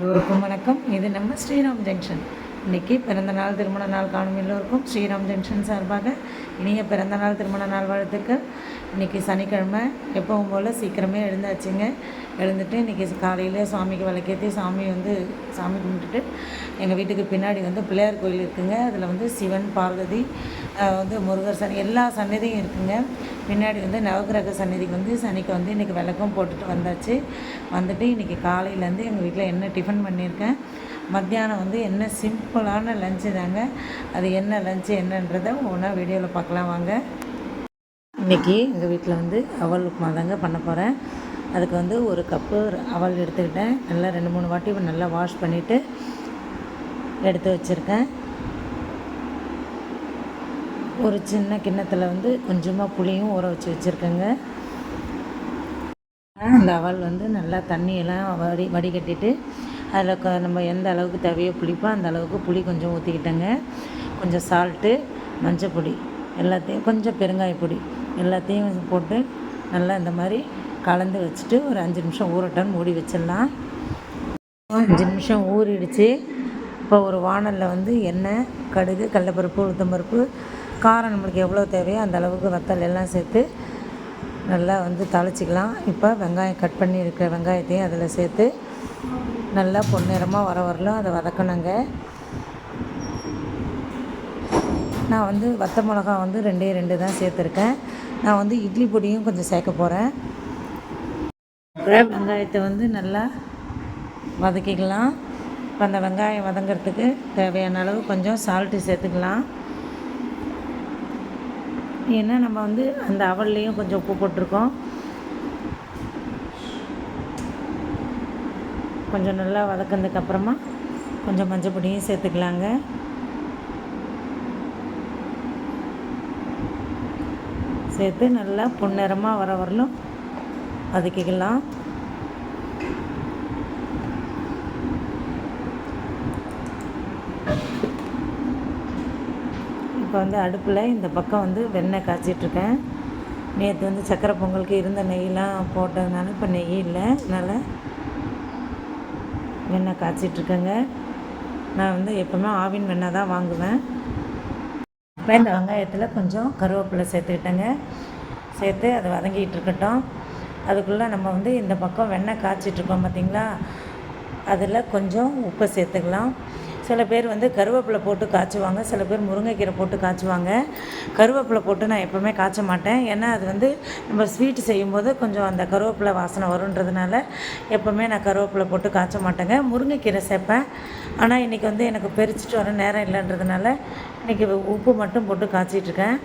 எல்லோருக்கும் வணக்கம். இது நம்ம ஸ்ரீராம் ஜங்ஷன். இன்னைக்கு பிறந்த நாள் திருமண நாள் காணும் எல்லோருக்கும் ஸ்ரீராம் ஜங்ஷன் சார்பாக இனிய பிறந்த நாள் திருமண நாள் வாழ்த்துக்கள். இன்றைக்கி சனிக்கிழமை. எப்பவும் போல் சீக்கிரமே எழுந்தாச்சுங்க. எழுந்துட்டு இன்றைக்கி காலையிலே சாமிக்கு விளக்கேற்றி சாமி வந்து சாமி கும்பிட்டுட்டு எங்கள் வீட்டுக்கு பின்னாடி வந்து பிள்ளையார் கோயில் இருக்குங்க. அதில் வந்து சிவன் பார்வதி வந்து முருகர் சன் எல்லா சன்னதியும் இருக்குங்க. பின்னாடி வந்து நவகிரக சன்னதிக்கு வந்து சனிக்கு வந்து இன்றைக்கி விளக்கும் போட்டுட்டு வந்தாச்சு. வந்துட்டு இன்றைக்கி காலையிலேருந்து எங்கள் வீட்டில் என்ன டிஃபன் பண்ணியிருக்கேன்? மத்தியானம் வந்து என்ன சிம்பிளான லஞ்சு தாங்க. அது என்ன லஞ்சு என்னன்றதை ஒன்றா வீடியோவில் பார்க்கலாம் வாங்க. இன்றைக்கி எங்கள் வீட்டில் வந்து அவல் உப்புமா தாங்க பண்ண போகிறேன் அதுக்கு வந்து ஒரு கப்பு அவல் எடுத்துக்கிட்டேன். நல்லா ரெண்டு மூணு வாட்டி நல்லா வாஷ் பண்ணிவிட்டு எடுத்து வச்சுருக்கேன். ஒரு சின்ன கிண்ணத்தில் வந்து கொஞ்சமாக புளியும் ஊற வச்சு வச்சுருக்கேங்க. அந்த அவல் வந்து நல்லா தண்ணியெல்லாம் வடி வடிகட்டிட்டு அதில் க நம்ம எந்த அளவுக்கு தேவையோ புளிப்போ அந்த அளவுக்கு புளி கொஞ்சம் ஊற்றிக்கிட்டேங்க கொஞ்சம் சால்ட்டு மஞ்சள் பொடி எல்லாத்தையும் கொஞ்சம் பெருங்காய பொடி எல்லாத்தையும் போட்டு நல்லா இந்த மாதிரி கலந்து வச்சுட்டு ஒரு அஞ்சு நிமிஷம் ஊறட்டும் மூடி வச்சிடலாம். அஞ்சு நிமிஷம் ஊறிடுச்சு. இப்போ ஒரு வாணலில் வந்து எண்ணெய் கடுகு கடலப்பருப்பு உளுத்தம்பருப்பு காரம் நம்மளுக்கு எவ்வளோ தேவையோ அந்த அளவுக்கு வத்தல் எல்லாம் சேர்த்து நல்லா வந்து தாளிச்சிக்கலாம். இப்போ வெங்காயம் கட் பண்ணி இருக்கிற வெங்காயத்தையும் அதில் சேர்த்து நல்லா பொன்னிறமாக வர வரலும். அதை வதக்கணுங்க. நான் வந்து வத்த மிளகா வந்து ரெண்டே ரெண்டு தான் சேர்த்துருக்கேன். நான் வந்து இட்லி பொடியும் கொஞ்சம் சேர்க்க போகிறேன் வெங்காயத்தை வந்து நல்லா வதக்கிக்கலாம். இப்போ அந்த வெங்காயம் வதங்கிறதுக்கு தேவையான அளவு கொஞ்சம் சால்ட்டு சேர்த்துக்கலாம். ஏன்னா நம்ம வந்து அந்த அவல்லையும் கொஞ்சம் உப்பு போட்டிருக்கோம். கொஞ்சம் நல்லா வதக்கினதுக்கப்புறமா கொஞ்சம் மஞ்சள் பொடியும் சேர்த்துக்கலாங்க. சேர்த்து நல்லா பொன்னிறமாக வர வரலும் வதக்கிக்கலாம். இப்போ வந்து அடுப்பில் இந்த பக்கம் வந்து வெண்ணெய் காய்ச்சிட்ருக்கேன். நேற்று வந்து சக்கரை பொங்கலுக்கு இருந்த நெய்லாம் போட்டதுனால இப்போ நெய் இல்லை. அதனால் வெண்ணெய் காய்ச்சிட்ருக்கேங்க. நான் வந்து எப்போவுமே ஆவின் வெண்ணெய் தான் வாங்குவேன். இப்போ இந்த வெங்காயத்தில் கொஞ்சம் கருவேப்பிலை சேர்த்துக்கிட்டேங்க. சேர்த்து அதை வதங்கிட்டு இருக்கட்டும் அதுக்குள்ளே நம்ம வந்து இந்த பக்கம் வெண்ணெய் காய்ச்சிட்ருக்கோம் பார்த்தீங்களா? அதில் கொஞ்சம் உப்பு சேர்த்துக்கலாம். சில பேர் வந்து கருவேப்பிலை போட்டு காய்ச்சுவாங்க சில பேர் முருங்கைக்கீரை போட்டு காய்ச்சுவாங்க. கருவேப்பிலை போட்டு நான் எப்போவுமே காய்ச்ச மாட்டேன். ஏன்னா அது வந்து நம்ம ஸ்வீட் செய்யும்போது கொஞ்சம் அந்த கருவேப்பிலை வாசனை வருன்றதுனால எப்போவுமே நான் கருவேப்பிலை போட்டு காய்ச்ச மாட்டேங்க. முருங்கைக்கீரை சேர்ப்பேன். ஆனால் இன்றைக்கி வந்து எனக்கு பெரிச்சிட்டு வர நேரம் இல்லைன்றதுனால இன்றைக்கி உப்பு மட்டும் போட்டு காய்ச்சிட்ருக்கேன்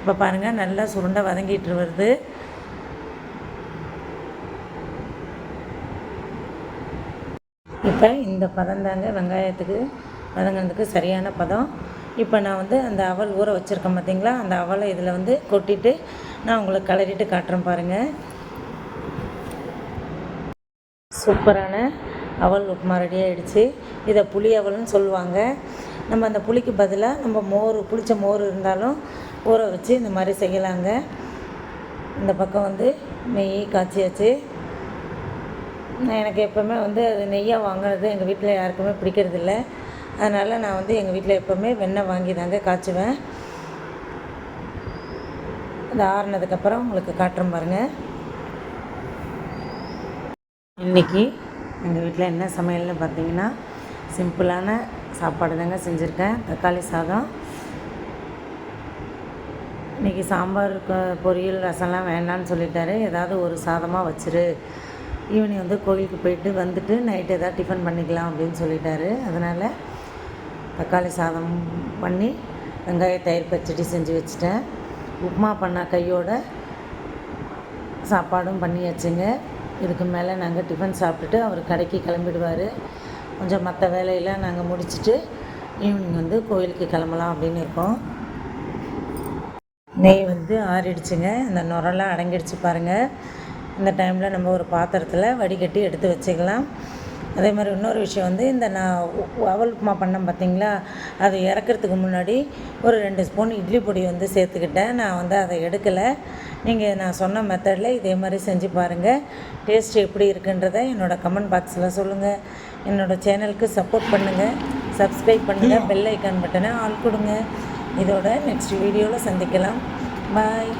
இப்போ பாருங்கள் நல்லா சுருண்டை வதங்கிட்டு வருது. இப்போ இந்த பதம் தாங்க வெங்காயத்துக்கு வதங்கினதுக்கு சரியான பதம். இப்போ நான் வந்து அந்த அவல் ஊற வச்சுருக்கேன் பார்த்தீங்களா அந்த அவலை இதில் வந்து கொட்டிட்டு நான் உங்களுக்கு கலரிட்டு காட்டுறேன் பாருங்கள் சூப்பரான அவல் உப்புமா ரெடி ஆகிடுச்சு இதை புளி அவல்னு சொல்லுவாங்க. நம்ம அந்த புளிக்கு பதிலாக நம்ம மோர் புளிச்ச மோர் இருந்தாலும் ஊற வச்சு இந்த மாதிரி செய்யலாங்க. இந்த பக்கம் வந்து நெய் காய்ச்சியாச்சு நான் எனக்கு எப்போவுமே வந்து அது நெய்யாக வாங்குறது எங்கள் வீட்டில் யாருக்குமே பிடிக்கிறதில்ல. அதனால் நான் வந்து எங்கள் வீட்டில் எப்போவுமே வெண்ணெய் வாங்கி தாங்க காய்ச்சுவேன். அது ஆறுனதுக்கப்புறம் உங்களுக்கு காட்டுறேன் பாருங்கள் இன்றைக்கி எங்கள் வீட்டில் என்ன சமையல்னு பார்த்தீங்கன்னா சிம்பிளான சாப்பாடு தாங்க செஞ்சுருக்கேன். தக்காளி சாதம். இன்றைக்கி சாம்பார் பொரியல் ரசம்லாம் வேண்டான்னு சொல்லிட்டாரு. ஏதாவது ஒரு சாதமாக வச்சிரு. ஈவினிங் வந்து கோயிலுக்கு போயிட்டு வந்துட்டு நைட்டு எதாவது டிஃபன் பண்ணிக்கலாம் அப்படின்னு சொல்லிட்டாரு. அதனால் தக்காளி சாதம் பண்ணி வெங்காய தயிர் பச்சடி செஞ்சு வச்சுட்டேன். உப்புமா பண்ண கையோட சாப்பாடும் பண்ணியாச்சுங்க. இதுக்கு மேலே நாங்கள் டிஃபன் சாப்பிட்டுட்டு அவர் கடைக்கு கிளம்பிடுவார். கொஞ்சம் மற்ற வேலையெல்லாம் நாங்கள் முடிச்சுட்டு ஈவினிங் வந்து கோயிலுக்கு கிளம்பலாம் அப்படின்னு இருக்கோம். நெய் வந்து ஆறிடுச்சுங்க. அந்த நுரெல்லாம் அடங்கிடுச்சு பாருங்கள் இந்த டைமில் நம்ம ஒரு பாத்திரத்தில் வடிகட்டி எடுத்து வச்சுக்கலாம். அதே மாதிரி இன்னொரு விஷயம் வந்து இந்த நான் அவல் உப்புமா பண்ணேன் பார்த்தீங்களா அது இறக்கிறதுக்கு முன்னாடி ஒரு ரெண்டு ஸ்பூன் இட்லி பொடி வந்து சேர்த்துக்கிட்டேன். நான் வந்து அதை எடுக்கலை. நீங்கள் நான் சொன்ன மெத்தடில் இதே மாதிரி செஞ்சு பாருங்கள் டேஸ்ட் எப்படி இருக்குன்றதை என்னோடய கமெண்ட் பாக்ஸில் சொல்லுங்கள் என்னோடய சேனலுக்கு சப்போர்ட் பண்ணுங்கள் சப்ஸ்கிரைப் பண்ணுங்கள் பெல் ஐக்கான் பட்டனை ஆள் கொடுங்க. இதோட நெக்ஸ்ட் வீடியோவில் சந்திக்கலாம். பாய்